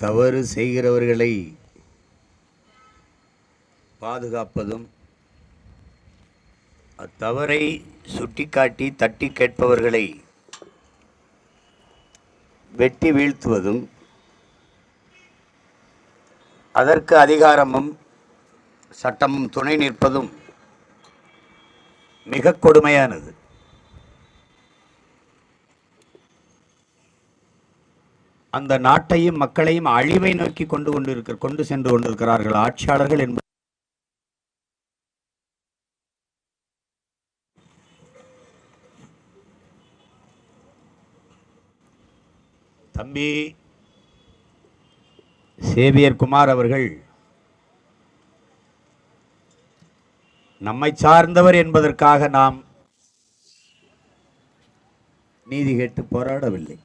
தவறு செய்கிறவர்களை பாதுகாப்பதும் அத்தவறை சுட்டிக்காட்டி தட்டி கேட்பவர்களை வெட்டி வீழ்த்துவதும் அதற்கு அதிகாரமும் சட்டமும் துணை நிற்பதும் மிக கொடுமையானது. அந்த நாட்டையும் மக்களையும் அழிவை நோக்கி கொண்டு கொண்டிருக்க கொண்டு சென்று கொண்டிருக்கிறார்கள் ஆட்சியாளர்கள் என்பது தம்பி சேவியர் குமார் அவர்கள் நம்மை சார்ந்தவர் என்பதற்காக நாம் நீதி கேட்டு போராடவில்லை.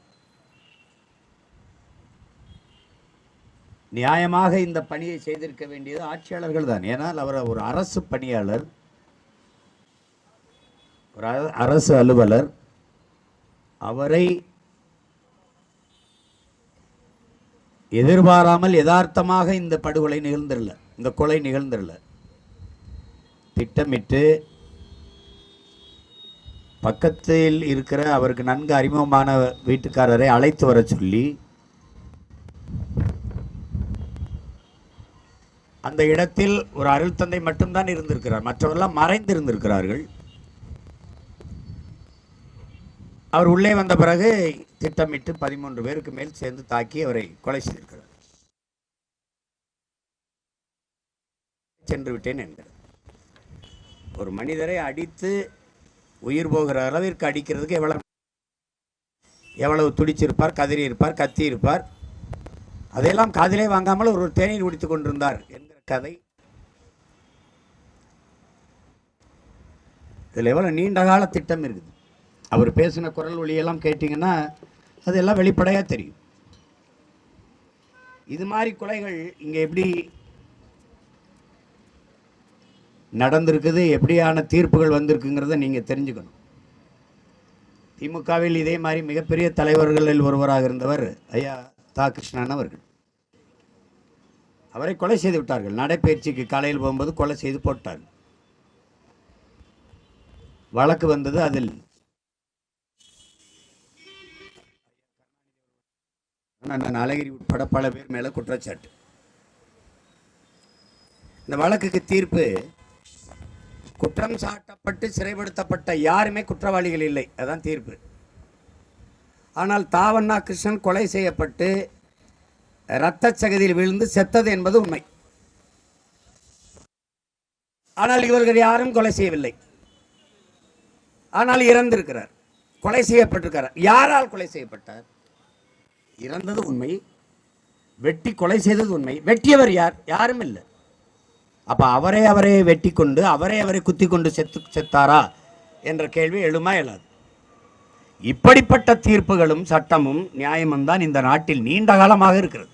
நியாயமாக இந்த பணியை செய்திருக்க வேண்டியது ஆட்சியாளர்கள் தான். ஏனால் அவர் ஒரு அரசு பணியாளர் ஒரு அரசு அலுவலர். அவரை எதிர்பாராமல் யதார்த்தமாக இந்த படுகொலை நிகழ்ந்துடல இந்த கொலை நிகழ்ந்துடல திட்டமிட்டு பக்கத்தில் இருக்கிற அவருக்கு நன்கு அறிமுகமான வீட்டுக்காரரை அழைத்து வர சொல்லி அந்த இடத்தில் ஒரு அருள் தந்தை மட்டும்தான் இருந்திருக்கிறார். மற்றவரெல்லாம் மறைந்து இருந்திருக்கிறார்கள் அவர் உள்ளே வந்த பிறகு திட்டமிட்டு பதிமூன்று பேருக்கு மேல் சேர்ந்து தாக்கி அவரை கொலை செய்திருக்கிறார். சென்று விட்டேன் என்கிறார். ஒரு மனிதரை அடித்து உயிர் போகிற அளவிற்கு அடிக்கிறதுக்கு எவ்வளவு எவ்வளவு துடிச்சிருப்பார் கதறி இருப்பார் கத்தி இருப்பார் அதையெல்லாம் காதிலே வாங்காமல் ஒரு தேநீர் குடித்துக் கொண்டிருந்தார் என்று கதை. இதில் எவ்வளோ நீண்ட கால திட்டம் இருக்குது. அவர் பேசின குரல் ஒளியெல்லாம் கேட்டிங்கன்னா அதெல்லாம் வெளிப்படையாக தெரியும். இது மாதிரி கொலைகள் இங்கே எப்படி நடந்திருக்குது எப்படியான தீர்ப்புகள் வந்திருக்குங்கிறத நீங்கள் தெரிஞ்சுக்கணும். திமுகவில் இதே மாதிரி மிகப்பெரிய தலைவர்களில் ஒருவராக இருந்தவர் ஐயா தா கிருஷ்ணன் அவர்கள். அவரை கொலை செய்து விட்டார்கள். நடைப்பயிற்சிக்கு காலையில் போகும்போது கொலை செய்து போட்டார்கள் வழக்கு வந்தது அதில். அழகிரி உட்பட பல பேர் மேலே குற்றச்சாட்டு. இந்த வழக்குக்கு தீர்ப்பு குற்றம் சாட்டப்பட்டு சிறைப்படுத்தப்பட்ட யாருமே குற்றவாளிகள் இல்லை. அதான் தீர்ப்பு. ஆனால் தாவண்ணா கிருஷ்ணன் கொலை செய்யப்பட்டு சகதியில் விழுந்து செத்தது என்பது உண்மை. ஆனால் இவர்கள் யாரும் கொலை செய்யவில்லை. ஆனால் இறந்திருக்கிறார். கொலை செய்யப்பட்டிருக்கிறார். யாரால் கொலை செய்யப்பட்டார்? இறந்தது உண்மை. வெட்டி கொலை செய்தது உண்மை. வெட்டியவர் யார்? யாரும் இல்லை. அப்போ அவரே அவரே வெட்டி கொண்டு அவரே அவரை குத்தி கொண்டு செத்து செத்தாரா? என்ற கேள்வி எழுமா எழாது இப்படிப்பட்ட தீர்ப்புகளும் சட்டமும் நியாயமும் தான் இந்த நாட்டில் நீண்ட காலமாக இருக்கிறது.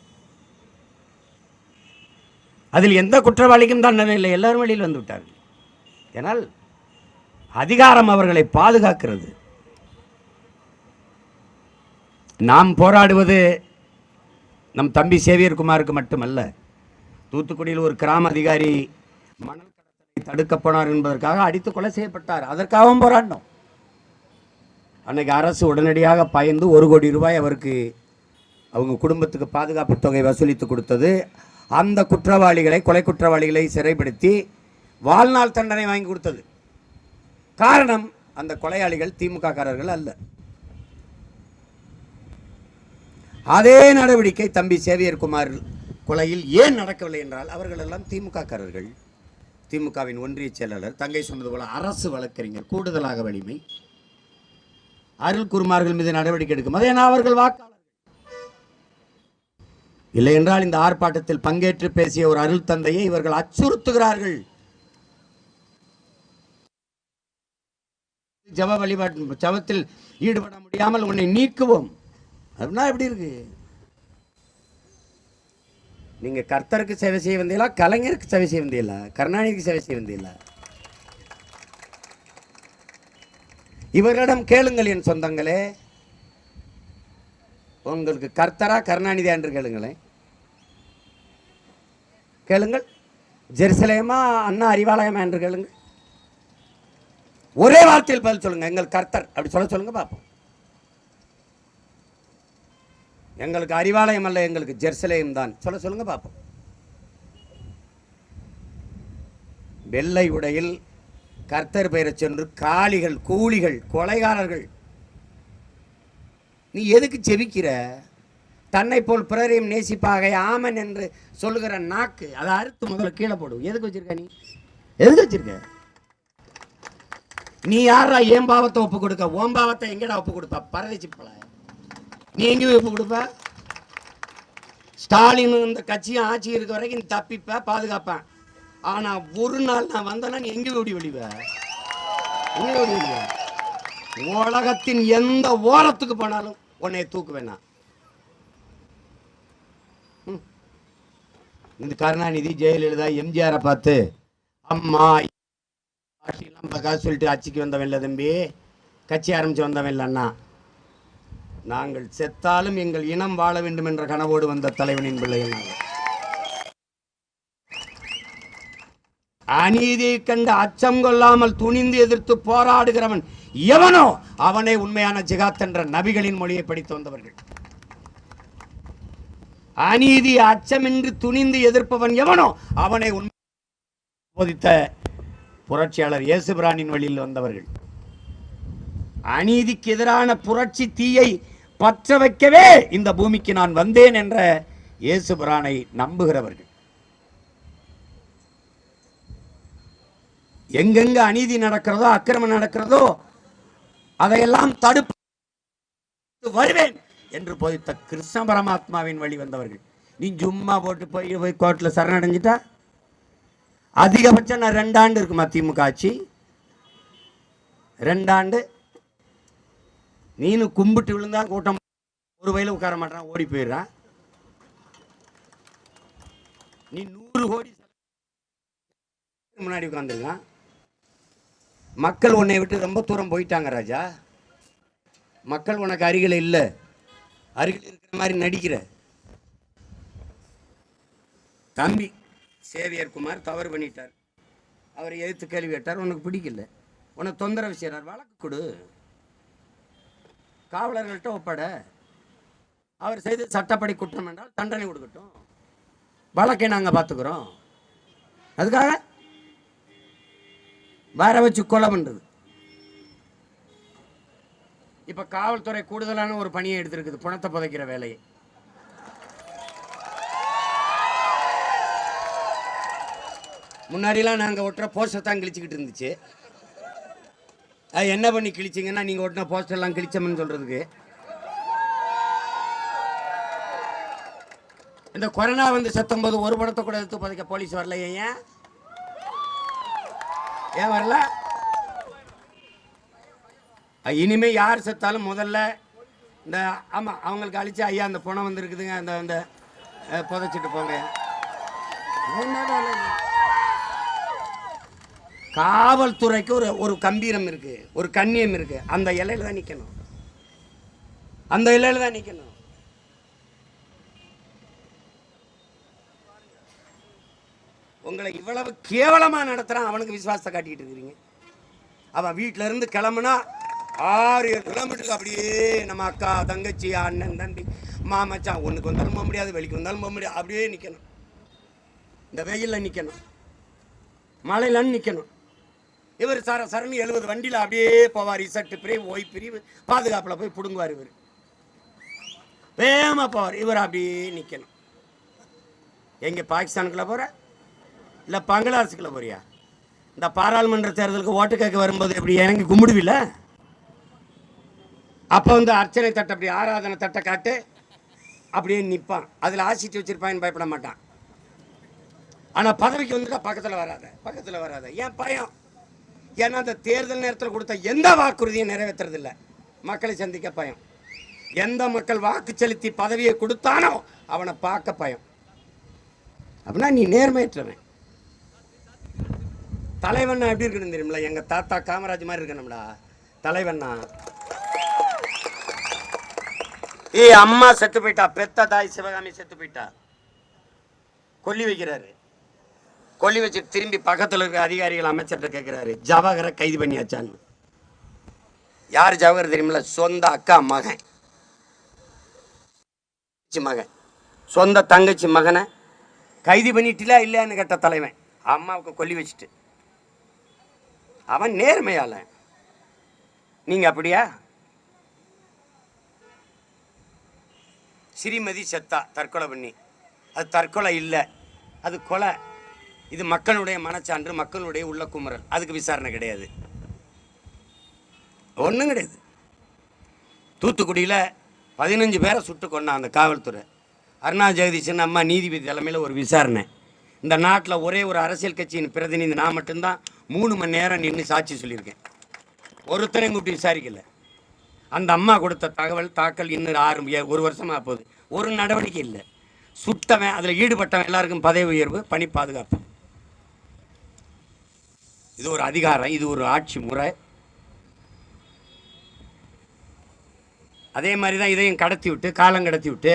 அதில் எந்த குற்றவாளிக்கும் தண்டனை இல்லை. எல்லாரும் வெளியில் வந்து விட்டார்கள். ஏனால் அதிகாரம் அவர்களை பாதுகாக்கிறது. நாம் போராடுவது நம் தம்பி சேவியர் குமாருக்கு மட்டுமல்ல தூத்துக்குடியில் ஒரு கிராம அதிகாரி மணல் கடத்தலை தடுக்க போனார் என்பதற்காக அடித்து கொலை செய்யப்பட்டார். அதற்காகவும் போராடினோம். அன்னைக்கு அரசு உடனடியாக பயந்து ஒரு கோடி ரூபாய் அவருக்கு அவங்க குடும்பத்துக்கு பாதுகாப்பு தொகை வசூலித்து கொடுத்தது. அந்த குற்றவாளிகளை கொலை குற்றவாளிகளை சிறைப்படுத்தி வாழ்நாள் தண்டனை வாங்கி கொடுத்தது. காரணம் அந்த கொலையாளிகள் திமுக காரர்கள் அல்ல. அதே நடவடிக்கை தம்பி சேவியர் குமார் கொலையில் ஏன் நடக்கவில்லை என்றால் அவர்கள் எல்லாம் திமுக காரர்கள் திமுகவின் ஒன்றிய செயலாளர் தங்கை சொன்னது போல அரசு வழக்கறிஞர் கூடுதலாக வலிமை. அருள் குருமார்கள் மீது நடவடிக்கை எடுக்கும். அதே அவர்கள் வாக்காளர்கள் இல்லை என்றால் இந்த ஆர்ப்பாட்டத்தில் பங்கேற்று பேசிய ஒரு அருள் தந்தையை இவர்கள் அச்சுறுத்துகிறார்கள். ஜப வழிபாட்டு ஜபத்தில் ஈடுபட முடியாமல் உன்னை நீக்குவோம். அப்படின்னா எப்படி இருக்கு? நீங்க கர்த்தருக்கு சேவை செய்ய வந்தீங்களா? கலைஞருக்கு சேவை செய்ய வந்தீங்களா? கருணாநிதிக்கு சேவை செய்ய வந்தீங்களா? இவர்களிடம் கேளுங்கள் என் சொந்தங்களே. உங்களுக்கு கர்த்தரா கருணாநிதி என்று கேளுங்களேன். கேளுங்கள். ஜெருசலேமா அண்ணா அறிவாலயமா என்று கேளுங்கள். ஒரே வார்த்தையில் பதில் சொல்லுங்க. எங்கள் கர்த்தர். அப்படி சொல்ல சொல்லுங்க பார்ப்போம். எங்களுக்கு அறிவாலயம் அல்ல எங்களுக்கு ஜெருசலேம் தான். சொல்ல சொல்லுங்க பார்ப்போம். வெள்ளை உடையில் கர்த்தர் பெயரைச் சென்று காளிகள் கூலிகள் கொலைகாரர்கள். நீ எதுக்கு செபிக்கிற? தன்னை போல் பிறரையும் நேசிப்பாக ஆமன் என்று சொல்லுகிற நாக்கு அதை அறுத்து முதல்ல கீழே போடும் எதுக்கு வச்சிருக்க நீ? எதுக்கு வச்சிருக்க? நீ யாரா ஏன் பாவத்தை ஒப்பு கொடுக்க? ஓம் பாவத்தை எங்கடா ஒப்பு கொடுப்ப? பரதேசி போல. நீ எங்க ஒப்பு கொடுப்ப? ஸ்டாலின் இந்த கட்சியும் ஆட்சி இருக்க வரைக்கும் நீ தப்பிப்ப பாதுகாப்பேன் ஆனா ஒரு நாள் நான் வந்தேன்னா நீ எங்க ஓடி வெளிவ எங்க ஓடி வெளிவ உலகத்தின் எந்த ஓரத்துக்கு போனாலும் உன்னை தூக்குவேண்ணா இந்த கருணாநிதி ஜெயலலிதா எம்ஜிஆரை பார்த்து அம்மா ஆட்சியெல்லாம் சொல்லிட்டு ஆட்சிக்கு வந்தவன் இல்லை தம்பி. கட்சி ஆரம்பிச்சு வந்தவன் இல்லை அண்ணா. நாங்கள் செத்தாலும் எங்கள் இனம் வாழ வேண்டும் என்ற கனவோடு வந்த தலைவனின் பிள்ளைகள் நாங்கள். அநீதியை கண்டு அச்சம் கொள்ளாமல் துணிந்து எதிர்த்து போராடுகிறவன் எவனோ அவனே உண்மையான ஜிகாத் என்ற நபிகளின் மொழியை படித்து வந்தவர்கள். அநீதி அச்சமின்றி துணிந்து எதிர்ப்பவன் எவனோ அவனை உண்மை போதித்த புரட்சியாளர் இயேசுபிரானின் வழியில் வந்தவர்கள். அநீதிக்கு எதிரான புரட்சி தீயை பற்ற வைக்கவே இந்த பூமிக்கு நான் வந்தேன் என்ற இயேசுபிரானை நம்புகிறவர்கள். எங்கெங்க அநீதி நடக்கிறதோ அக்கிரமம் நடக்கிறதோ அதையெல்லாம் தடுப்பு வருவேன் என்று போதித்த கிருஷ்ண பரமாத்மாவின் வழி வந்தவர்கள். நீ சும்மா போட்டு போய் போய் கோர்ட்டில் சரணடைஞ்சிட்டா? அதிகபட்சம் நான் ரெண்டாண்டு இருக்குமா திமுக ஆட்சி? ரெண்டாண்டு. நீனு கும்பிட்டு விழுந்தா கூட்டம் ஒரு வயல உட்கார மாட்டான் ஓடி போயிடுறான் நீ நூறு கோடி முன்னாடி உட்காந்துருக்கான் மக்கள் உன்னை விட்டு ரொம்ப தூரம் போயிட்டாங்க ராஜா. மக்கள் உனக்கு அருகில் இல்லை. அருகில் இருக்கிற மாதிரி நடிக்கிற. தம்பி சேவியர் குமார் தவறு பண்ணிட்டார். அவர் எதிர்த்து கேள்வி கேட்டார். உனக்கு பிடிக்கல. உனக்கு தொந்தரவு செய்கிறார் வழக்கு கொடு. காவலர்கள்ட்ட ஒப்பட. அவர் செய்து சட்டப்படி குற்றம் என்றால் தண்டனை கொடுக்கட்டும். வழக்கை நாங்கள் பார்த்துக்குறோம். அதுக்காக வர வச்சு கொலை பண்ணுறது இப்போ காவல்துறை கூடுதலான ஒரு பணியை எடுத்திருக்குது பணத்தை புதைக்கிற வேலையை. முன்னாடிலாம் நாங்கள் ஒட்டுற போஸ்டர் தான் கிழிச்சிக்கிட்டு இருந்துச்சு. அது என்ன பண்ணி கிழிச்சிங்கன்னா நீங்கள் ஒட்டின போஸ்டர்லாம் கிழிச்சோம்னு சொல்கிறதுக்கு இந்த கொரோனா வந்து செத்தும்போது ஒரு படத்தை கூட எடுத்து புதைக்க போலீஸ் வரலையே ஏன்? ஏன் வரல? இனிமே யார் செத்தாலும் முதல்ல இந்த ஆமாம் அவங்களுக்கு அழிச்சு ஐயா அந்த பணம் வந்துருக்குதுங்க அந்த அந்த புதைச்சிட்டு போங்க. காவல்துறைக்கு ஒரு ஒரு கம்பீரம் இருக்கு ஒரு கண்ணியம் இருக்கு. அந்த இலையில தான் நிற்கணும் அந்த இலையில தான் நிற்கணும் உங்களை இவ்வளவு கேவலமாக நடத்துகிறான் அவனுக்கு விசுவாசத்தை காட்டிக்கிட்டு இருக்கிறீங்க. அவன் வீட்டிலேருந்து இருந்து கிளம்புனா ஆறு ஏழு கிலோமீட்டருக்கு அப்படியே நம்ம அக்கா தங்கச்சி அண்ணன் தம்பி மாமச்சான் ஒன்றுக்கு வந்தாலும் போக முடியாது வெளிக்கு வந்தாலும் போக முடியாது அப்படியே நிற்கணும் இந்த வெயிலில் நிற்கணும் மழையிலன்னு நிற்கணும் இவர் சர சரணி எழுபது வண்டியில் அப்படியே போவார். இசட்டு பிரிவு ஓய் பிரிவு பாதுகாப்பில் போய் பிடுங்குவார் இவர். வேகமாக போவார். இவர் அப்படியே நிற்கணும் எங்கே பாகிஸ்தானுக்குள்ளே போகிற இல்லை பங்களாதேஷுக்குள்ள போறியா? இந்த பாராளுமன்ற தேர்தலுக்கு ஓட்டு கேட்க வரும்போது எப்படி இறங்கி கும்பிடுவில்ல? அப்போ வந்து அர்ச்சனை தட்டை அப்படி ஆராதனை தட்டை காட்டு அப்படியே நிற்பான் அதில் ஆசிட்டு வச்சிருப்பான்னு பயப்பட மாட்டான். ஆனால் பதவிக்கு வந்துட்டா பக்கத்தில் வராத பக்கத்தில் வராத. ஏன் பயம்? ஏன்னா அந்த தேர்தல் நேரத்தில் கொடுத்த எந்த வாக்குறுதியும் நிறைவேற்றுறதில்ல. மக்களை சந்திக்க பயம். எந்த மக்கள் வாக்கு செலுத்தி பதவியை கொடுத்தானோ அவனை பார்க்க பயம். அப்படின்னா நீ நேர்மையற்றவன். தலைவன் எப்படி இருக்கணும் தெரியுமில எங்க தாத்தா காமராஜ் மாதிரி இருக்கணும்டா. தலைவண்ணா ஏய் அம்மா செத்து போயிட்டா பெத்த தாய் சிவகாமி செத்து போயிட்டா? கொல்லி வைக்கிறாரு. கொல்லி வச்சு திரும்பி பக்கத்தில் இருக்கிற அதிகாரிகள் அமைச்சர்கிட்ட கேட்குறாரு ஜவஹரை கைது பண்ணியாச்சான்னு. யார் ஜவஹர் தெரியுமில்ல? சொந்த அக்கா மகன். தங்கச்சி மகன். சொந்த தங்கச்சி மகனை கைது பண்ணிட்டீங்களா இல்லைன்னு கேட்ட தலைவன். அம்மாவுக்கு கொல்லி வச்சுட்டு. அவன் நேர்மையால. நீங்க அப்படியா? ஸ்ரீமதி செத்தா தற்கொலை பண்ணி. அது தற்கொலை இல்லை. அது கொலை. இது மக்களுடைய மனச்சான்று மக்களுடைய உள்ள குமரல் அதுக்கு விசாரணை கிடையாது. ஒன்றும் கிடையாது. தூத்துக்குடியில் பதினஞ்சு பேரை சுட்டு கொண்டான் அந்த காவல்துறை. அருணா ஜெகதீஷன் அம்மா நீதிபதி தலைமையில் ஒரு விசாரணை. இந்த நாட்டில் ஒரே ஒரு அரசியல் கட்சியின் பிரதிநிதி நான் மட்டும்தான். மூணு மணி நேரம் நின்று சாட்சி சொல்லியிருக்கேன். ஒருத்தரையும் கூப்பிட்டு விசாரிக்கல. அந்த அம்மா கொடுத்த தகவல் தாக்கல் இன்னும் ஆறு ஒரு வருஷமாக போகுது. ஒரு நடவடிக்கை இல்லை. சுட்டவன் அதில் ஈடுபட்டவன் எல்லாருக்கும் பதவி உயர்வு பணி பாதுகாப்பு. இது ஒரு அதிகாரம் இது ஒரு ஆட்சி முறை. அதே மாதிரி தான் இதையும் கடத்தி விட்டு காலம் கடத்தி விட்டு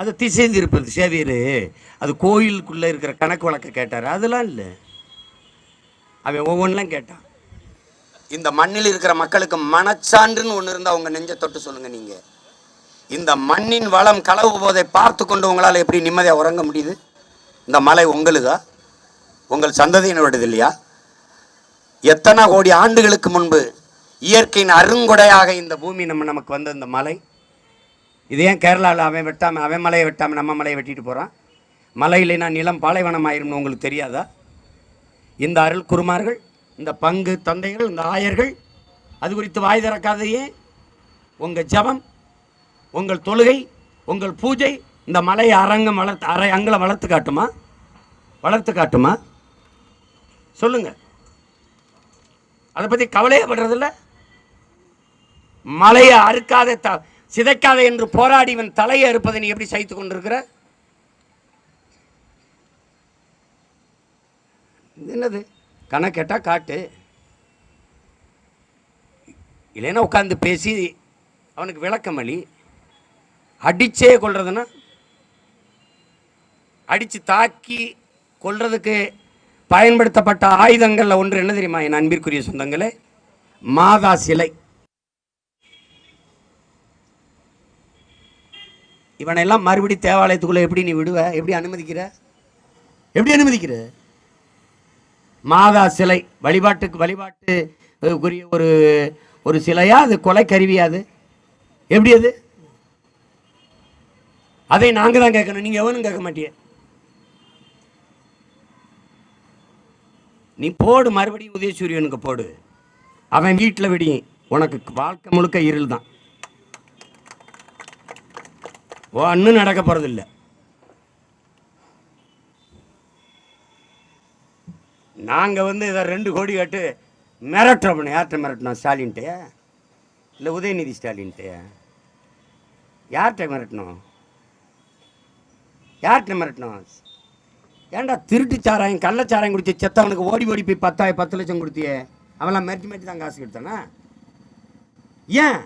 அது திசைந்து இருப்பது சேவியர். அது கோயிலுக்குள்ளே இருக்கிற கணக்கு வழக்கை கேட்டார். அதெல்லாம் இல்லை. அவன் ஒவ்வொன்றும் கேட்டான். இந்த மண்ணில் இருக்கிற மக்களுக்கு மனச்சான்றுன்னு ஒன்று இருந்தால் அவங்க நெஞ்ச தொட்டு சொல்லுங்கள் நீங்கள் இந்த மண்ணின் வளம் களவு போதை பார்த்து கொண்டு உங்களால் எப்படி நிம்மதியாக உறங்க முடியுது? இந்த மலை உங்களுதா? உங்கள் சந்ததியினருடையது இல்லையா? எத்தனை கோடி ஆண்டுகளுக்கு முன்பு இயற்கையின் அருங்கொடையாக இந்த பூமி நம்ம நமக்கு வந்த இந்த மலை? இது ஏன் கேரளாவில் அவன் வெட்டாமல் அவன் மலையை வெட்டாமல் நம்ம மலையை வெட்டிட்டு போகிறான் மலை இல்லைன்னா நிலம் பாலைவனம் ஆயிரும்னு உங்களுக்கு தெரியாதா? இந்த அருள் குருமார்கள் இந்த பங்கு தந்தைகள் இந்த ஆயர்கள் அது குறித்து வாய் திறக்காதையே உங்கள் ஜபம் உங்கள் தொழுகை உங்கள் பூஜை இந்த மலையை அரங்கம் வளர்த்து அரை அங்கலை வளர்த்து காட்டுமா? வளர்த்து காட்டுமா? சொல்லுங்கள் அதை பற்றி கவலையே படுறதில்ல. மலையை அறுக்காத த சிதைக்காத என்று போராடி இவன் தலையை அறுப்பதை நீ எப்படி சைத்து கொண்டிருக்கிற? என்னது? கணக்கு காட்டு இல்லைன்னா உட்காந்து பேசி அவனுக்கு விளக்கம் அளி அடிச்சே கொள்றதுன்னா அடித்து தாக்கி கொள்றதுக்கு பயன்படுத்தப்பட்ட ஆயுதங்களில் ஒன்று என்ன தெரியுமா என் அன்பிற்குரிய சொந்தங்களே? மாதா சிலை. இவனெல்லாம் மறுபடி தேவாலயத்துக்குள்ளே எப்படி நீ விடுவ? எப்படி அனுமதிக்கிற? எப்படி அனுமதிக்கிற? மாதா சிலை வழிபாட்டுக்கு வழிபாட்டுக்குரிய ஒரு ஒரு சிலையா? அது கொலை கருவியா அது? எப்படி அது? அதை நாங்கள் தான் கேட்கணும். நீங்கள் எவனும் கேட்க மாட்டிய. நீ போடு மறுபடியும் உதயசூரியனுக்கு போடு. அவன் வீட்டில் விடியும். உனக்கு வாழ்க்கை முழுக்க இருள் தான். ஒன்றும் நடக்க போகிறதில்ல நாங்கள் வந்து இதை ரெண்டு கோடி கேட்டு மிரட்டுறோம். யார்கிட்ட மிரட்டணும் ஸ்டாலின்ட்டே இல்லை உதயநிதி ஸ்டாலின்ட்டே யார்கிட்ட மிரட்டணும் யார்கிட்ட மிரட்டணும் ஏன்டா திருட்டு சாராயம் கள்ளச்சாராயம் குடிச்ச செத்தவனுக்கு ஓடி ஓடி போய் பத்தாயிரம் பத்து லட்சம் கொடுத்தியே? அவெல்லாம் மிரட்டி மிரட்டி தான் காசு கொடுத்தானா? ஏன்?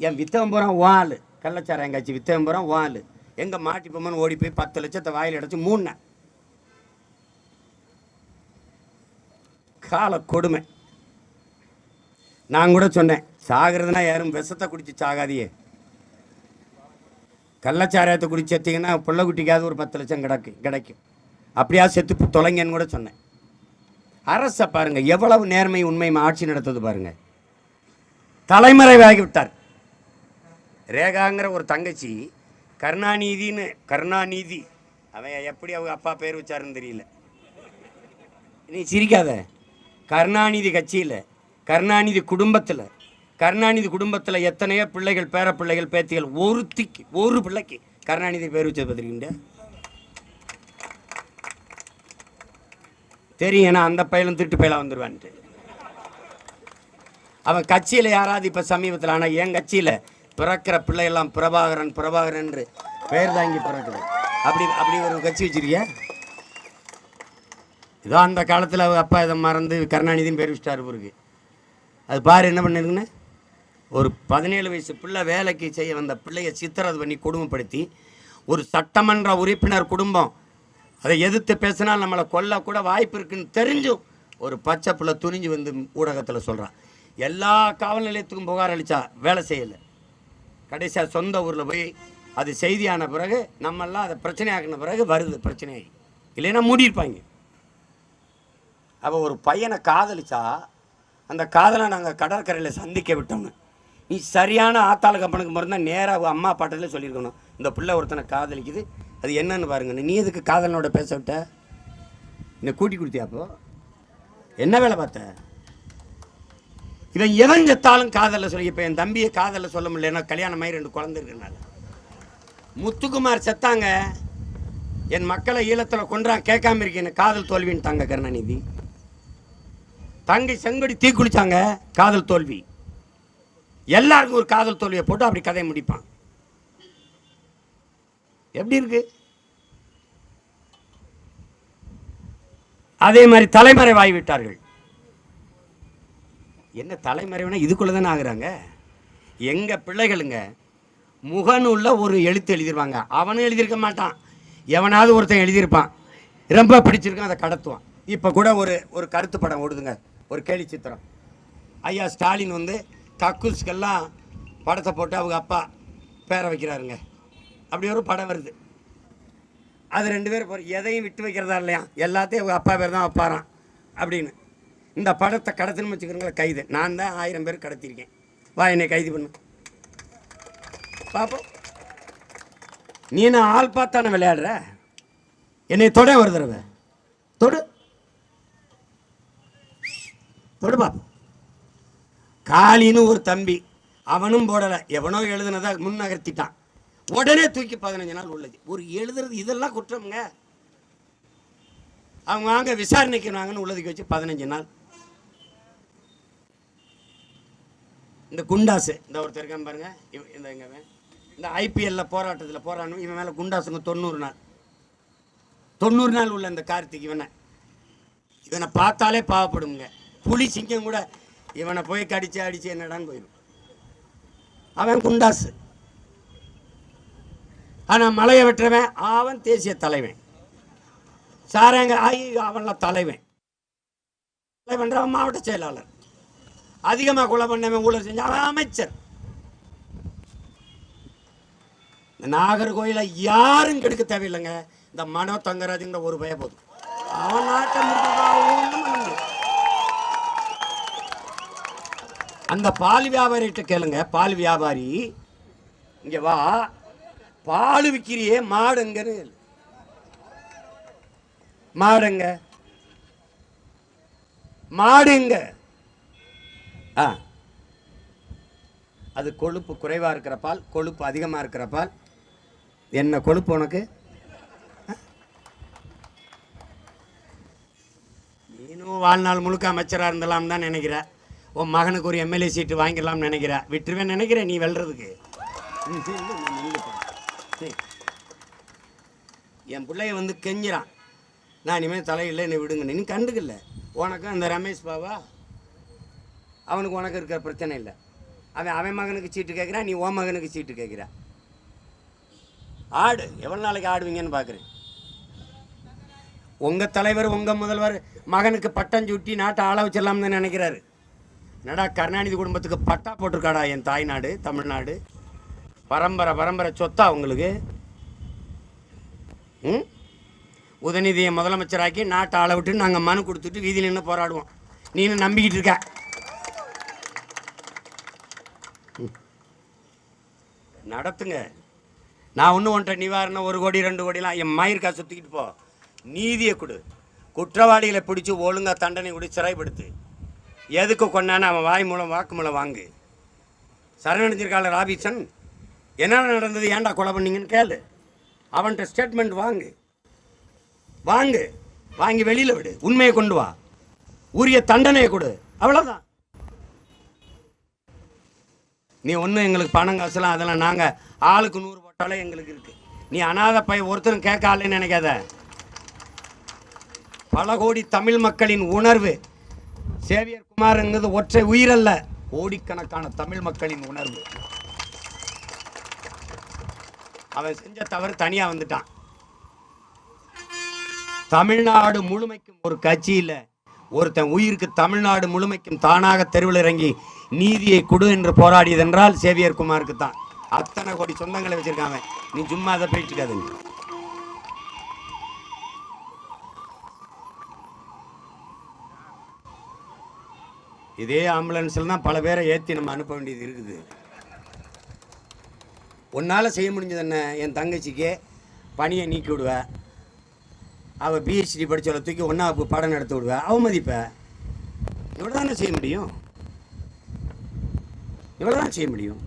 என் வித்தவன் போகிறான் வாள் கள்ளச்சாராயம் காய்ச்சி வித்தம்பரம் வால் எங்கே மாட்டி ஓடி போய் பத்து லட்சத்தை வாயில் அடைச்சி மூணேன் கால கொடுமை. நான் கூட சொன்னேன் சாகிறதுனா யாரும் விஷத்தை குடிச்சு சாகாதியே. கள்ளச்சாராயத்தை குடிச்சு செத்தீங்கன்னா புள்ள குட்டிக்காவது ஒரு பத்து லட்சம் கிடக்கு கிடைக்கும். அப்படியா செத்து தொலைங்கன்னு கூட சொன்னேன். அரசை பாருங்க எவ்வளவு நேர்மை உண்மை ஆட்சி நடத்துது பாருங்க. தலைமறைவாகி விட்டார். ரேகாங்கிற ஒரு தங்கச்சி கருணாநிதின்னு கருணாநிதி. அவன் எப்படி அவங்க அப்பா பேர் வச்சாருன்னு தெரியல. நீ சிரிக்காத. கருணாநிதி கட்சியில் கருணாநிதி குடும்பத்தில் கருணாநிதி குடும்பத்தில் எத்தனையோ பிள்ளைகள் பேர பிள்ளைகள் பேத்திகள் ஒருத்திக்கு ஒரு பிள்ளைக்கு கருணாநிதி பேர் வச்சது பார்த்துருக்கீங்க தெரியும் ஏன்னா அந்த பையலும் திட்டு பயிலாக வந்துடுவான்ட்டு அவன் கட்சியில் யாராவது இப்போ சமீபத்தில் ஆனால் என் கட்சியில் பிறக்கிற பிள்ளையெல்லாம் பிரபாகரன் பிரபாகரன் பெயர் தாங்கி பிறக்குது. அப்படி அப்படி ஒரு கட்சி வச்சிருக்கிய? ஏதோ அந்த காலத்தில் அவங்க அப்பா இதை மறந்து கருணாநிதினு பேர் வச்சிட்டாரு பிறகு அது பாரு என்ன பண்ணிருக்குன்னு? ஒரு பதினேழு வயசு பிள்ளை வேலைக்கு செய்ய வந்த பிள்ளையை சித்திரது பண்ணி கொடுமைப்படுத்தி ஒரு சட்டமன்ற உறுப்பினர் குடும்பம். அதை எதிர்த்து பேசினால் நம்மளை கொல்ல கூட வாய்ப்பு இருக்குன்னு தெரிஞ்சும் ஒரு பச்சை பிள்ளை துணிஞ்சு வந்து ஊடகத்தில் சொல்கிறான் எல்லா காவல் நிலையத்துக்கும் புகார் அளித்தா வேலை செய்யலை. கடைசியாக சொந்த ஊரில் போய் அது செய்தியான பிறகு நம்மெல்லாம் அதை பிரச்சனையாக்கின பிறகு வருது பிரச்சனை. இல்லைன்னா மூடியிருப்பாங்க. அப்போ ஒரு பையனை காதலிச்சா அந்த காதலை நாங்கள் கடற்கரையில் சந்திக்க விட்டோம்னு. நீ சரியான ஆத்தாள கம்பனுக்கு மருந்தால் நேராக அம்மா பாட்டில் சொல்லியிருக்கணும். இந்த பிள்ளை ஒருத்தனை காதலிக்குது. அது என்னன்னு பாருங்க. நீ எதுக்கு காதலனோட பேச விட்ட? என்னை கூட்டி கொடுத்தியா அப்போ? என்ன வேலை பார்த்த? இவன் எவன் செத்தாலும் காதலில் சொல்லி இப்போ என் தம்பியை காதலில் சொல்ல முடியல. ஏன்னா கல்யாணம் ஆகி ரெண்டு குழந்தை இருக்கனால முத்துக்குமார் செத்தாங்க. என் மக்களை ஈழத்தில் கொன்றான். கேட்காம இருக்கேன் காதல் தோல்வின்னு தாங்க கருணாநிதி. தங்கை செங்கொடி தீக்குளிச்சாங்க காதல் தோல்வி. எல்லாருக்கும் ஒரு காதல் தோல்வியை போட்டு அப்படி கதையை முடிப்பான். எப்படி இருக்கு? அதே மாதிரி தலைமறைவாகி விட்டார்கள். என்ன தலைமறைவுனா இதுக்குள்ளே தானே ஆகுறாங்க? எங்கள் பிள்ளைகளுங்க முகநூலில் ஒரு எழுத்து எழுதிருவாங்க. அவனும் எழுதியிருக்க மாட்டான். எவனாவது ஒருத்தன் எழுதியிருப்பான். ரொம்ப பிடிச்சிருக்கான் அதை கடத்துவான். இப்போ கூட ஒரு ஒரு கருத்து படம் ஓடுதுங்க. ஒரு கேலி சித்திரம். ஐயா ஸ்டாலின் வந்து கக்கூஸ்க்கெல்லாம் படத்தை போட்டு அவங்க அப்பா பேரை வைக்கிறாருங்க. அப்படி ஒரு படம் வருது. அது ரெண்டு பேரும் எதையும் விட்டு வைக்கிறதா இல்லையா? எல்லாத்தையும் அவங்க அப்பா பேர் தான் வைப்பாரான் அப்படின்னு. இந்த படத்தை கடத்தணும்னு வச்சுக்கிறவங்கள கைது. நான் தான் ஆயிரம் பேர் கடத்தியிருக்கேன். வா என்னை கைது பண்ணு. பாப்போம். நீ நான் ஆள் பார்த்தான விளையாடுற? என்னை தொட ஒரு தடவை. தொடு. தொடு பாப்போம். காளின்னு ஒரு தம்பி அவனும் போடலை. எவனோ எழுதுனதை முன் நகர்த்திட்டான் உடனே தூக்கி பதினஞ்சு நாள் உள்ளது. ஒரு எழுதுறது இதெல்லாம் குற்றம்ங்க. அவங்க வாங்க விசாரணைக்கு வாங்கன்னு உள்ளதுக்கு வச்சு பதினஞ்சு நாள் இந்த குண்டாசு. இந்த ஒருத்தர் இருக்கான் பாருங்க. இந்த இங்க இந்த ஐபிஎல்ல போராட்டத்தில் போராடணும் இவன் மேலே குண்டாசுங்க தொண்ணூறு நாள். தொண்ணூறு நாள் உள்ள இந்த கார்த்திக் இவனை. இவனை பார்த்தாலே பாவப்படுங்க. புலி சிங்கம் கூட இவனை போய் கடிச்சு அடிச்சு என்னடான்னு போயிடும் அவன் குண்டாசு. ஆனால் மலையை வெட்டுறவன் அவன் தேசிய தலைவன். சாரங்க ஆகி அவன்லாம் தலைவன். தலைவன்ற மாவட்ட செயலாளர். அதிகமாக கொலை பண்ணவன் ஊழல் செஞ்ச அமைச்சர். இந்த நாகர்கோயிலை யாரும் கெடுக்க தேவையில்லைங்க. இந்த மனோ தங்கராஜுங்கிற ஒரு பய போதும். அவன் அந்த பால் வியாபாரிகிட்ட கேளுங்க. பால் வியாபாரி இங்க வா. பால் விற்கிறியே மாடுங்கன்னு மாடுங்க. மாடுங்க. ஆ. அது கொழுப்பு குறைவாக இருக்கிற பால் கொழுப்பு அதிகமாக இருக்கிற பால் என்ன கொழுப்பு உனக்கு? நீனும் வாழ்நாள் முழுக்க அமைச்சராக இருந்தலாம் தான் நினைக்கிற. உன் மகனுக்கு ஒரு எம்எல்ஏ சீட்டு வாங்கிடலாம்னு நினைக்கிற. விட்டுருவேன் நினைக்கிற நீ வெல்றதுக்கு. என் பிள்ளைய வந்து கெஞ்சிறான். நான் இனிமேல் தலையில் என்னை விடுங்க. நீ கண்டுக்கல. உனக்கும் அந்த ரமேஷ் பாபா அவனுக்கு உனக்கு இருக்கிற பிரச்சனை இல்லை. அவன் அவன் மகனுக்கு சீட்டு கேட்குறான் நீ உன் மகனுக்கு சீட்டு கேட்குற ஆடு எவ்வளோ நாளைக்கு ஆடுவீங்கன்னு பார்க்குறேன் உங்கள் தலைவர் உங்கள் முதல்வர் மகனுக்கு பட்டம் சுட்டி நாட்டை ஆள வச்சிடலாம்னு நினைக்கிறாரு. என்னடா கருணாநிதி குடும்பத்துக்கு பட்டா போட்டிருக்காடா என் தாய்நாடு தமிழ்நாடு? பரம்பரை பரம்பரை சொத்தா உங்களுக்கு? ம்? உதயநிதியை முதலமைச்சராக்கி நாட்டை ஆள விட்டு நாங்கள் மனு கொடுத்துட்டு வீதியில் நின்று போராடுவோம். நீனு நம்பிக்கிட்டு இருக்க? நடத்துங்க. நான் ஒன்றும் ஒன்றை நிவாரணம் ஒரு கோடி ரெண்டு கோடிலாம் என் மயிர்க்கா சுற்றிக்கிட்டு போ. நீதியை கொடு. குற்றவாளிகளை பிடிச்சி ஒழுங்கா தண்டனை கொடு சிறைப்படுத்து. எதுக்கு கொண்டான்னு அவன் வாய் மூலம் வாக்கு மூலம் வாங்கு. சரணடைஞ்சிருக்காள் ராபிசன் என்ன நடந்தது ஏன்டா கொலை பண்ணீங்கன்னு கேளு. அவன்கிட்ட ஸ்டேட்மெண்ட் வாங்கு. வாங்கு. வாங்கி வெளியில் விடு. உண்மையை கொண்டு வா. உரிய தண்டனையை கொடு. அவ்வளோதான் நீ ஒன்றும் எங்களுக்கு பணம் காசுலாம் அதெல்லாம் நாங்கள் ஆளுக்கு நூறு போட்டாலே எங்களுக்கு இருக்குது நீ அனாதை பைய ஒருத்தரும் கேட்க ஆளுன்னு நினைக்காத. பல கோடி தமிழ் மக்களின் உணர்வு. சேவியர் குமார்ங்கிறது ஒற்றை உயிரல்ல. கோடிக்கணக்கான தமிழ் மக்களின் உணர்வு. அவன் செஞ்ச தவறு தனியாக வந்துட்டான். தமிழ்நாடு முழுமைக்கும் ஒரு கட்சியில் ஒருத்தன் உயிருக்கு தமிழ்நாடு முழுமைக்கும் தானாக தெருவில் இறங்கி நீதியை கொடு என்று போராடியதென்றால் சேவியர் குமாருக்கு தான். அத்தனை கோடி சொந்தங்களை வச்சிருக்காங்க. நீ சும்மா அதை போயிட்டு இருக்காதுங்க இதே ஆம்புலன்ஸில் தான் பல பேரை ஏற்றி நம்ம அனுப்ப வேண்டியது இருக்குது. உன்னால் செய்ய முடிஞ்சது என்ன? என் தங்கச்சிக்கு பணியை நீக்கி விடுவேன் அவள் பிஹெச்டி படித்தவளை தூக்கி ஒன்றா படம் நடத்தி விடுவேன் அவமதிப்ப. இவ்வளோ தானே செய்ய முடியும்? இவ்வளோ தான் செய்ய முடியும்?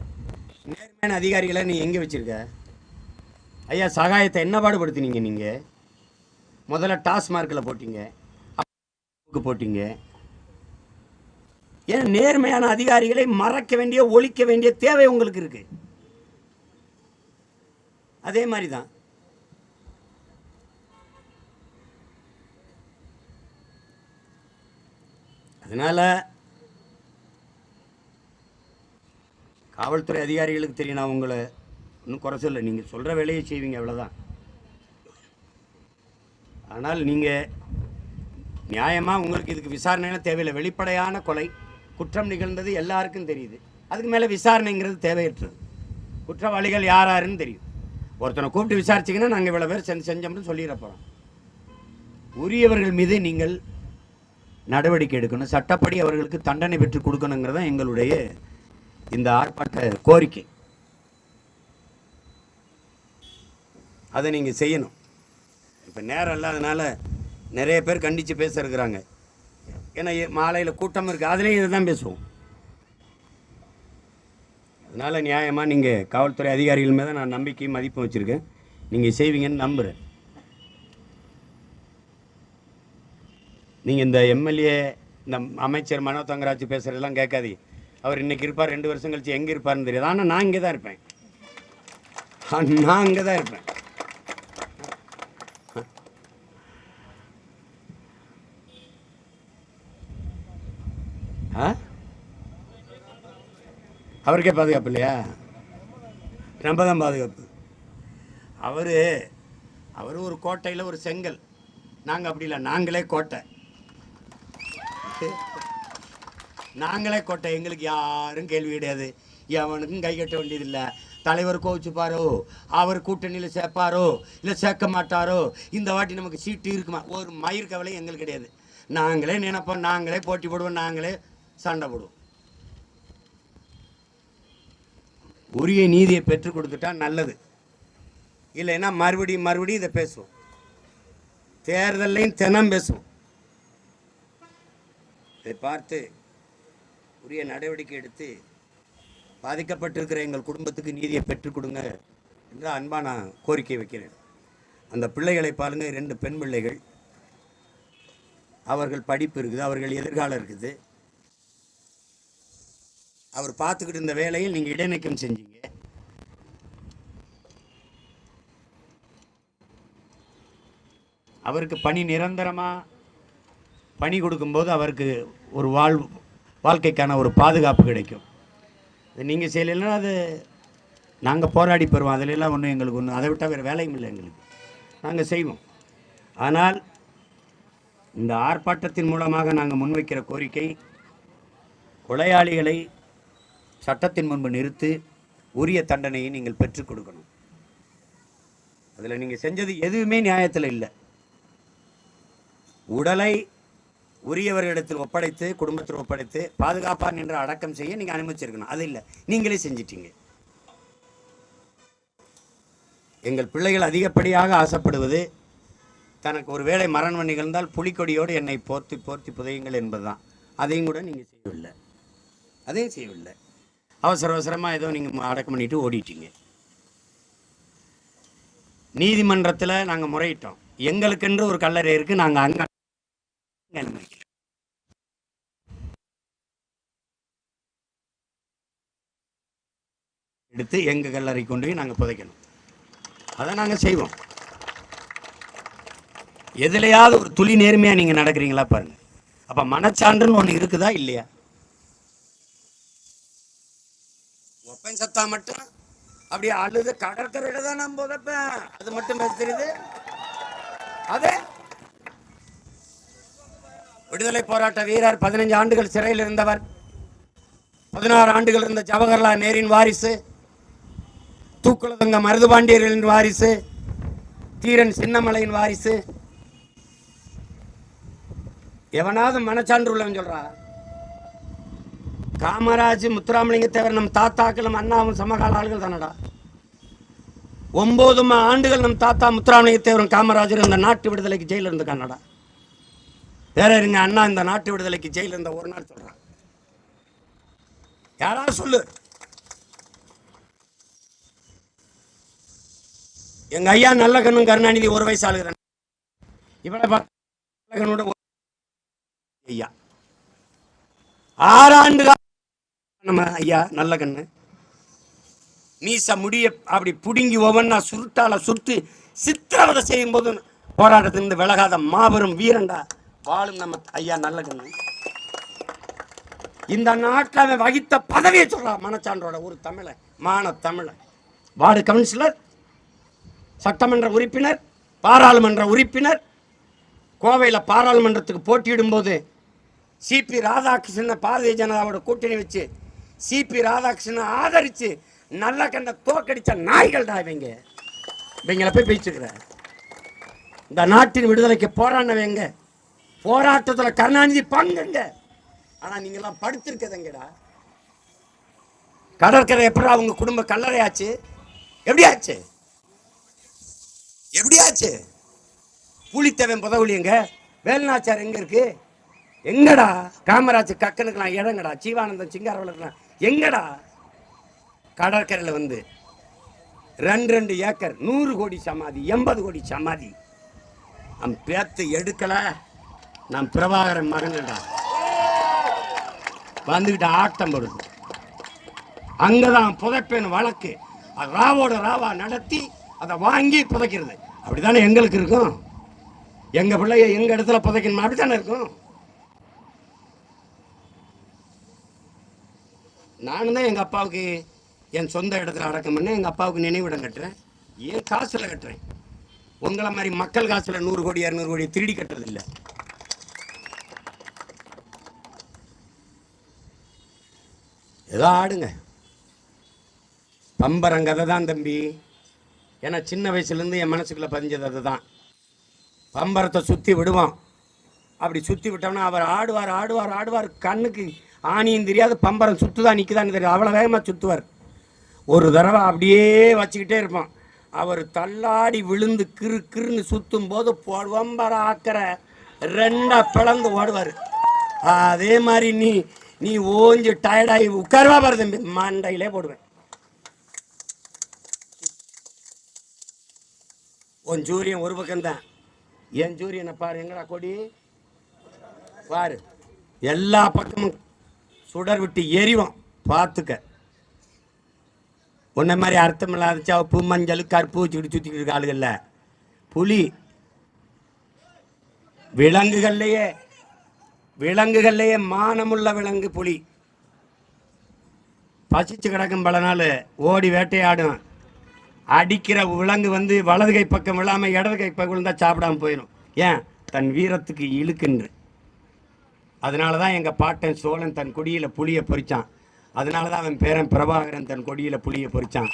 நேர்மையான அதிகாரிகளை நீ எங்கே வச்சிருக்க? ஐயா சகாயத்தை என்ன பாடுபடுத்தினீங்க நீங்கள் முதல்ல டாஸ்மார்க்கில் போட்டிங்க. போட்டிங்க போட்டீங்க. ஏன் நேர்மையான அதிகாரிகளை மறக்க வேண்டிய ஒழிக்க வேண்டிய தேவை உங்களுக்கு இருக்குது அதே மாதிரி தான் அதனால் காவல்துறை அதிகாரிகளுக்கு தெரியும் நான் உங்களை இன்னும் குறை சொல்ல நீங்கள் சொல்கிற வேலையை செய்வீங்க அவ்வளோதான் ஆனால் நீங்கள் நியாயமாக உங்களுக்கு இதுக்கு விசாரணைலாம் தேவையில்லை. வெளிப்படையான கொலை குற்றம் நிகழ்ந்தது எல்லாருக்கும் தெரியுது. அதுக்கு மேலே விசாரணைங்கிறது தேவையற்றது. குற்றவாளிகள் யார் யாருன்னு தெரியும். ஒருத்தனை கூப்பிட்டு விசாரிச்சிங்கன்னா நாங்கள் இவ்வளோ பேர் செஞ்சு செஞ்சோம்னு சொல்லிட போகிறோம் உரியவர்கள் மீது நீங்கள் நடவடிக்கை எடுக்கணும். சட்டப்படி அவர்களுக்கு தண்டனை பெற்று கொடுக்கணுங்கிறது தான் எங்களுடைய இந்த ஆர்ப்பாட்ட கோரிக்கை. அதை நீங்கள் செய்யணும். இப்போ நேரம் இல்லாதனால நிறைய பேர் கண்டித்து பேச இருக்கிறாங்க ஏன்னா மாலையில் கூட்டம் இருக்குது அதுலேயும் இதை தான் பேசுவோம். அதனால் நியாயமாக நீங்கள் காவல்துறை அதிகாரிகள் மேலே நான் நம்பிக்கையும் மதிப்பும் வச்சுருக்கேன். நீங்கள் செய்வீங்கன்னு நம்புகிறேன் நீங்கள் இந்த எம்எல்ஏ இந்த அமைச்சர் மனோ தங்கராஜ் பேசுகிறதெல்லாம் கேட்காதீங்க அவர் இன்னைக்கு இருப்பார் ரெண்டு வருஷம் கழிச்சு எங்கே இருப்பாருன்னு தெரியாது. ஆனால் நான் இங்கே தான் இருப்பேன். நான் அங்கே தான் இருப்பேன். ஆ? அவருக்கே பாதுகாப்பு இல்லையா? நம்ம தான் பாதுகாப்பு. அவர் அவர் ஒரு கோட்டையில் ஒரு செங்கல். நாங்கள் அப்படி இல்லை நாங்களே கோட்டை. நாங்களே கோட்டை எங்களுக்கு யாரும் கேள்வி கிடையாது. எவனுக்கும் கை கட்ட வேண்டியதில்லை. தலைவர் கோவிச்சுப்பாரோ? அவர் கூட்டணியில் சேர்ப்பாரோ? இல்லை சேர்க்க மாட்டாரோ? இந்த வாட்டி நமக்கு சீட்டு இருக்குமா? ஒரு மயிர் கவலை எங்களுக்கு கிடையாது. நாங்களே நினைப்போம் நாங்களே போட்டி போடுவோம் நாங்களே சண்டை போடுவோம். உரிய நீதியை பெற்றுக் கொடுத்துட்டா நல்லது. இல்லைன்னா மறுபடியும் மறுபடியும் இதை பேசுவோம். தேர்தல்லையும் தினம் பேசுவோம். இதை பார்த்து உரிய நடவடிக்கை எடுத்து பாதிக்கப்பட்டிருக்கிற எங்கள் குடும்பத்துக்கு நீதியை பெற்றுக் கொடுங்க என்று அன்பாக நான் கோரிக்கை வைக்கிறேன். அந்த பிள்ளைகளை பாருங்கள் ரெண்டு பெண் பிள்ளைகள். அவர்கள் படிப்பு இருக்குது அவர்கள் எதிர்காலம் இருக்குது. அவர் பார்த்துக்கிட்டு இருந்த வேலையில் நீங்கள் இடைநீக்கம் செஞ்சீங்க. அவருக்கு பணி நிரந்தரமாக பணி கொடுக்கும்போது அவருக்கு ஒரு வாழ் வாழ்க்கைக்கான ஒரு பாதுகாப்பு கிடைக்கும். அது நீங்கள் செய்யலைன்னா அது நாங்கள் போராடி பெறுவோம். அதிலெல்லாம் ஒன்றும் எங்களுக்கு ஒன்றும் அதை விட்டால் வேறு வேலையும் இல்லை எங்களுக்கு. நாங்கள் செய்வோம். ஆனால் இந்த ஆர்ப்பாட்டத்தின் மூலமாக நாங்கள் முன்வைக்கிற கோரிக்கை கொலையாளிகளை சட்டத்தின் முன்பு நிறுத்து உரிய தண்டனையை நீங்கள் பெற்றுக் கொடுக்கணும். அதில் நீங்கள் செஞ்சது எதுவுமே நியாயத்தில் இல்லை. உடலை உரியவர்களிடத்தில் ஒப்படைத்து குடும்பத்தில் ஒப்படைத்து பாதுகாப்பாக நின்று அடக்கம் செய்ய நீங்கள் அனுமதிச்சிருக்கணும். அது இல்லை. நீங்களே செஞ்சிட்டீங்க. எங்கள் பிள்ளைகள் அதிகப்படியாக ஆசைப்படுவது தனக்கு ஒரு வேளை மரணம் நிகழ்ந்தால் புலிக்கொடியோடு என்னை போர்த்தி போர்த்தி புதையுங்கள் என்பதுதான். அதையும் கூட நீங்கள் செய்யவில்லை. அதையும் செய்யவில்லை. அவசர அவசரமாக ஏதோ நீங்கள் அடக்கம் பண்ணிட்டு ஓடிட்டீங்க. நீதிமன்றத்தில் நாங்கள் முறையிட்டோம். எங்களுக்கென்று ஒரு கல்லறை இருக்குது நாங்கள் அங்கே நன்மையில் எடுத்து எங்கள் கல்லறை கொண்டு போய் நாங்கள் புதைக்கணும். அதை நாங்கள் செய்வோம். எதுலையாவது ஒரு துளி நேர்மையாக நீங்கள் நடக்கிறீங்களா பாருங்க. அப்போ மனச்சான்றுன்னு ஒன்று இருக்குதா இல்லையா? ஒப்பன் சத்தா மட்டும்? அப்படியே அழுது கடற்கரையில் தான் நான் புதைப்பேன். அது மட்டும் தெரியுது அதே விடுதலை போராட்ட வீரர் பதினஞ்சு ஆண்டுகள் சிறையில் இருந்தவர். பதினாறு ஆண்டுகள் இருந்த ஜவஹர்லால் நேரின் வாரிசு. தூக்குளதங்க மருதுபாண்டியர்களின் வாரிசு. தீரன் சின்னமலையின் வாரிசு. எவனாவது மனச்சான்று உள்ளவன் சொல்றா காமராஜ் முத்துராமலிங்க தேவர் நம் தாத்தாக்களும் அண்ணாவும் சமகால ஆளுகள் தானடா. ஒன்பது ஆண்டுகள் நம் தாத்தா முத்துராமலிங்க தேவரும் காமராஜர் இந்த நாட்டு விடுதலைக்கு ஜெயிலில் இருந்து கன்னடா வேற இருங்க அண்ணா இந்த நாட்டு விடுதலைக்கு ஜெயில இருந்த ஒரு நாள் சொல்றான். யாராவது சொல்லு. எங்க ஐயா நல்ல கண்ணும் கருணாநிதி ஒரு வயசு ஆளுகிறேன் இவளை கண்ணோட ஐயா. ஆறாண்டு காலம் நம்ம ஐயா நல்ல கண்ணு மீச முடிய அப்படி புடுங்கி ஒவ்வொன்றா சுருட்டால சுருட்டு சித்திரவதை செய்யும் போது போராட்டத்திலிருந்து விலகாத மாபெரும் வீரண்டா வாழும் நம்ம ஐயா நல்ல கண்ணு இந்த நாட்டில் அவன் வகித்த பதவியை சொல்கிறான் மனச்சான்றோட ஒரு தமிழன் மான தமிழன் வார்டு கவுன்சிலர் சட்டமன்ற உறுப்பினர் பாராளுமன்ற உறுப்பினர் கோவையில் பாராளுமன்றத்துக்கு போட்டியிடும்போது சிபி ராதாகிருஷ்ணன் பாரதிய ஜனதாவோட கூட்டணி வச்சு சிபி ராதாகிருஷ்ணனை ஆதரித்து நல்ல கண்ட தோக்கடித்த நாய்கள் தான் இவங்க. இவங்களை போய் பேச்சுக்கிற இந்த நாட்டின் விடுதலைக்கு போராடினவங்க போராட்டத்தில் கருணாநிதி பங்குங்க. ஆனால் நீங்களாம் படுத்திருக்கதங்கடா கடற்கரை எப்படி அவங்க குடும்ப கல்லறையாச்சு? எப்படியாச்சு? எப்படியாச்சு? புலித்தேவன் ஆச்சு வேலுநாச்சார் எங்க இருக்கு? எங்கடா? காமராஜ் கக்கனுக்கெல்லாம் இடங்கடா? ஜீவானந்தம் சிங்காரவளர்லாம் எங்கடா? கடற்கரையில் வந்து ரெண்டு ரெண்டு ஏக்கர் நூறு கோடி சமாதி எண்பது கோடி சமாதி. அவன் பேத்து எடுக்கலை. நான் பிரபாகரன் மகன்டா வந்துக்கிட்டு ஆட்டம் வருது அங்கதான் புதைப்பேன் வழக்கு. ராவோட ராவா நடத்தி அதை வாங்கி புதைக்கிறது. அப்படிதானே எங்களுக்கு இருக்கும்? எங்க பிள்ளைய எங்க இடத்துல புதைக்கணும்? அப்படித்தானே இருக்கும்? நானும் தான் எங்கள் அப்பாவுக்கு என் சொந்த இடத்துல அடக்கம் பண்ண எங்கள் அப்பாவுக்கு நினைவிடம் கட்டுறேன். ஏன் காசுல கட்டுறேன். உங்களை மாதிரி மக்கள் காசில் நூறு கோடி இரநூறு கோடி திருடி கட்டுறது ஏதோ ஆடுங்க. பம்பரங்கதை தான் தம்பி. ஏன்னா சின்ன வயசுலேருந்து என் மனசுக்குள்ள பதிஞ்சது அதுதான். பம்பரத்தை சுற்றி விடுவான் அப்படி சுற்றி விட்டோம்னா அவர் ஆடுவார் ஆடுவார் ஆடுவார். கண்ணுக்கு ஆணியும் தெரியாது பம்பரம் சுற்றுதான் நிற்குதான்னு தெரியாது. அவ்வளோ வேகமாக சுற்றுவார் ஒரு தடவை அப்படியே வச்சுக்கிட்டே இருப்பான் அவர் தள்ளாடி விழுந்து கிறு கிறுன்னு சுற்றும் போது பொம்பர ஆக்கிற ரெண்டாக பிளந்து ஓடுவார். அதே மாதிரி நீ நீ ஓஞ்சி டயர்டாகி உட்காருவா பாரு தம்பி. மண்டையிலே போடுவேன். உன் சூரியன் ஒரு பக்கம்தான். என் சூரியனை பாரு எங்கடா கொடி? பாரு. எல்லா பக்கமும் சுடர் விட்டு எரிவோம். பார்த்துக்க. உன்ன மாதிரி அர்த்தம் இல்லாத சிவப்பு மஞ்சள் கருப்பு சுடி சுற்றிக்கிட்டு இருக்க ஆளுகள்ல. புலி. விலங்குகள்லையே விலங்குகள்லேயே மானமுள்ள விலங்கு புலி. பசிச்சு கிடக்கும் பல நாள் ஓடி வேட்டையாடும். அடிக்கிற விலங்கு வந்து வலது கை பக்கம் விழாமல் இடது கை பக்கம் விழுந்தா சாப்பிடாம போயிடும் ஏன்? தன் வீரத்துக்கு இழுக்குன்று. அதனால தான் எங்கள் பாட்டன் சோழன் தன் கொடியில் புளியை பொறிச்சான். அதனால தான் அவன் பேரன் பிரபாகரன் தன் கொடியில் புளியை பொறிச்சான்.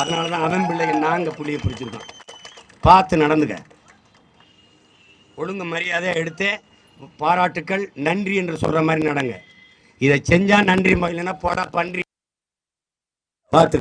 அதனால தான் அவன் பிள்ளைகள் நாங்கள் புளியை பொறிச்சிருக்கோம். பார்த்து நடந்துக்க. ஒழுங்கு மரியாதையாக எடுத்து பாராட்டுக்கள் நன்றி என்று சொல்கிற மாதிரி நடங்க. இதை செஞ்சால் நன்றி இல்லைன்னா போடா பன்றி. பார்த்து